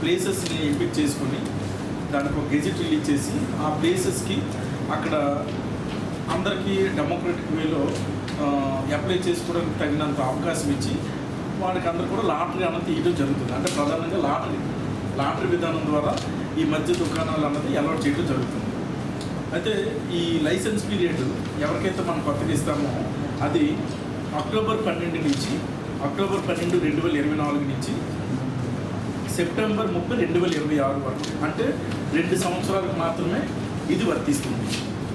ప్లేసెస్ని ఎంపిక చేసుకొని దానికి ఒక గెజిట్ రిలీజ్ చేసి ఆ ప్లేసెస్కి అక్కడ అందరికీ డెమోక్రటిక్ వేలో అప్లై చేసుకోవడానికి తగినంత అవకాశం ఇచ్చి వాడికి అందరూ కూడా లాటరీ అన్నది తీయడం జరుగుతుంది. అంటే ప్రధానంగా లాటరీ లాటరీ విధానం ద్వారా ఈ మధ్య దుకాణాలు అన్నది అలవాటు చేయడం జరుగుతుంది. అయితే ఈ లైసెన్స్ పీరియడ్ ఎవరికైతే మనం కొత్తగా ఇస్తామో అది అక్టోబర్ పన్నెండు నుంచి అక్టోబర్ పన్నెండు రెండు వేల ఇరవై నాలుగు నుంచి సెప్టెంబర్ ముప్పై రెండు వేల ఇరవై ఆరు వరకు. అంటే రెండు సంవత్సరాలకు మాత్రమే ఇది వర్తిస్తుంది.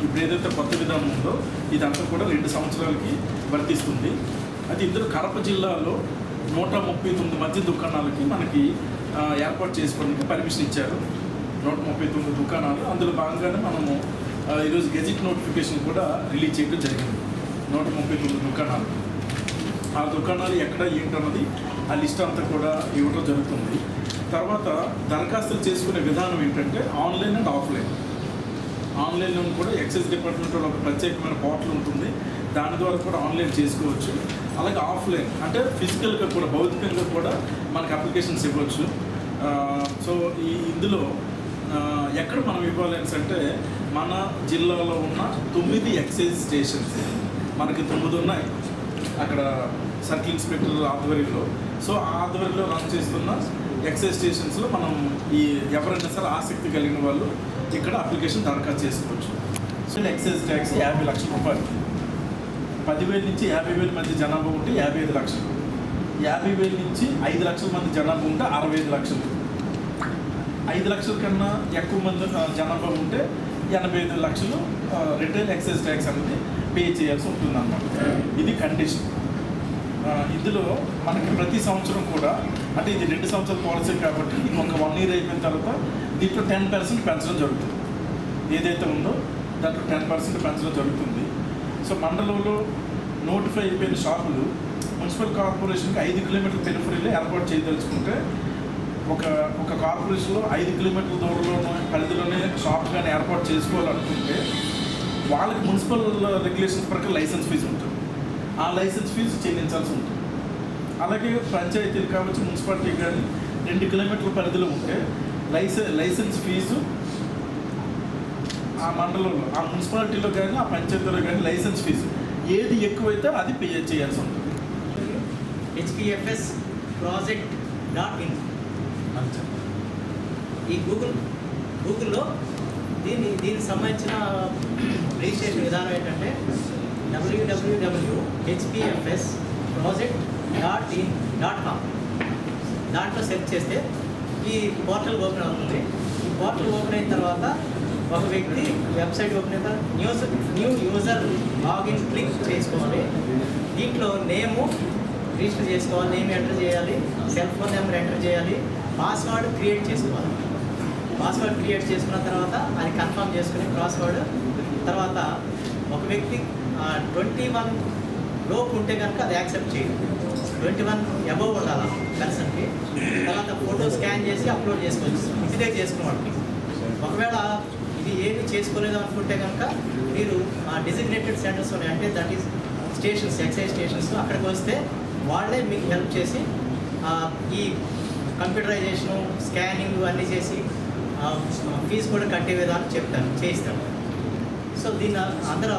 ఇప్పుడు ఏదైతే కొత్త విధానం ఉందో ఇదంతా కూడా రెండు సంవత్సరాలకి వర్తిస్తుంది. అది ఇద్దరు కడప జిల్లాలో నూట ముప్పై తొమ్మిది మధ్య దుకాణాలకి మనకి ఏర్పాటు చేసుకోవడానికి పర్మిషన్ ఇచ్చారు. నూట ముప్పై తొమ్మిది దుకాణాలు. అందులో భాగంగానే మనము ఈరోజు గెజిట్ నోటిఫికేషన్ కూడా రిలీజ్ చేయడం జరిగింది. నూట ముప్పై తొమ్మిది దుకాణాలు. ఆ దుకాణాలు ఎక్కడ ఏంటన్నది ఆ లిస్ట్ అంతా కూడా ఇవ్వడం జరుగుతుంది. తర్వాత దరఖాస్తులు చేసుకునే విధానం ఏంటంటే ఆన్లైన్ అండ్ ఆఫ్లైన్. ఆన్లైన్లో కూడా ఎక్సైజ్ డిపార్ట్మెంట్ ఒక ప్రత్యేకమైన పోర్టల్ ఉంటుంది. దాని ద్వారా కూడా ఆన్లైన్ చేసుకోవచ్చు. అలాగే ఆఫ్లైన్ అంటే ఫిజికల్గా కూడా భౌతికంగా కూడా మనకి అప్లికేషన్స్ ఇవ్వచ్చు. సో ఈ ఇందులో ఎక్కడ మనం ఇవ్వాలి అంటే మన జిల్లాలో ఉన్న తొమ్మిది ఎక్సైజ్ స్టేషన్స్. మనకి తొమ్మిది ఉన్నాయి. అక్కడ సర్కిల్ ఇన్స్పెక్టర్ ఆధ్వర్యంలో. సో ఆ ఆధ్వర్యంలో రన్ చేస్తున్న ఎక్సైజ్ స్టేషన్స్లో మనం ఈ ఎవరైనా సరే ఆసక్తి కలిగిన వాళ్ళు ఇక్కడ అప్లికేషన్ దరఖాస్తు చేసుకోవచ్చు. సో ఎక్సైజ్ ట్యాక్స్ యాభై లక్షల రూపాయలు. పదివేల నుంచి యాభై వేల మంది జనాభా ఉంటే యాభై ఐదు లక్షలు. యాభై వేల నుంచి ఐదు లక్షల మంది జనాభా ఉంటే అరవై ఐదు లక్షలు. ఐదు లక్షల కన్నా ఎక్కువ మంది జనాభా ఉంటే ఎనభై ఐదు లక్షలు రిటైల్ ఎక్సైజ్ ట్యాక్స్ అనేది పే చేయాల్సి ఉంటుంది అన్నమాట ఇది కండిషన్. ఇందులో మనకి ప్రతి సంవత్సరం కూడా అంటే ఇది రెండు సంవత్సరాల పాలసీ కాబట్టి ఇంకొక ఒక వన్ ఇయర్ అయిపోయిన తర్వాత దీంట్లో టెన్ పర్సెంట్ పెంచడం జరుగుతుంది. ఏదైతే ఉందో దాంట్లో టెన్ పర్సెంట్ పెంచడం జరుగుతుంది. సో మండలంలో నోటిఫై అయిపోయిన షాపులు మున్సిపల్ కార్పొరేషన్కి ఐదు కిలోమీటర్ల పెరిఫరీలో ఏర్పాటు చేయదలుచుకుంటే ఒక ఒక కార్పొరేషన్లో ఐదు కిలోమీటర్ల దూరంలో పరిధిలోనే షాప్ కానీ ఏర్పాటు చేసుకోవాలనుకుంటే వాళ్ళకి మున్సిపల్ రెగ్యులేషన్స్ ప్రకారం లైసెన్స్ ఫీజు ఉంటుంది. ఆ లైసెన్స్ ఫీజు చెల్లించాల్సి ఉంటుంది. అలాగే పంచాయతీలు కావచ్చు మున్సిపాలిటీ కానీ రెండు కిలోమీటర్ల పరిధిలో ఉంటే లైసెన్స్ లైసెన్స్ ఫీజు ఆ మండలంలో ఆ మున్సిపాలిటీలో కానీ ఆ పంచాయతీలో కానీ లైసెన్స్ ఫీజు. ఏది ఎక్కువైతే అది పే చేయాల్సి ఉంటుంది. హెచ్పిఎఫ్ఎస్ ప్రాజెక్ట్ డాట్ ఇన్ ఈ గూగుల్ గూగుల్లో దీని దీనికి సంబంధించిన రిజిస్ట్రేషన్ విధానం ఏంటంటే WWW HPFS project dot in dot com దాంట్లో సెర్చ్ చేస్తే ఈ పోర్టల్ ఓపెన్ అవుతుంది. ఈ పోర్టల్ ఓపెన్ అయిన తర్వాత ఒక వ్యక్తి వెబ్సైట్ ఓపెన్ అయిన news new user login click చేసుకోవాలి. దీంట్లో నేము రిజిస్టర్ చేసుకోవాలి నేమ్ ఎంటర్ చేయాలి సెల్ ఫోన్ నెంబర్ ఎంటర్ చేయాలి పాస్వర్డ్ క్రియేట్ చేసుకోవాలి. పాస్వర్డ్ క్రియేట్ చేసుకున్న తర్వాత అది కన్ఫర్మ్ చేసుకుని పాస్వర్డ్ తర్వాత ఒక వ్యక్తి ట్వంటీ వన్ లోపు ఉంటే కనుక అది యాక్సెప్ట్ చేయండి. ట్వంటీ వన్ అబవ్ ఉండాలి పర్సన్కి తర్వాత ఫోటో స్కాన్ చేసి అప్లోడ్ చేసుకోవచ్చు ఇదే చేసుకున్న ఒకవేళ ఇది ఏమి చేసుకోలేదు అనుకుంటే కనుక మీరు ఆ డిజిగ్నేటెడ్ సెంటర్స్ ఉన్నాయి. అంటే that is stations excise stations అక్కడికి వస్తే వాళ్ళే మీకు హెల్ప్ చేసి ఈ కంప్యూటరైజేషను స్కానింగ్ అన్నీ చేసి ఫీజు కూడా కట్టే విధానం చెప్తాను చేయిస్తాను సో దీన్ని అందరూ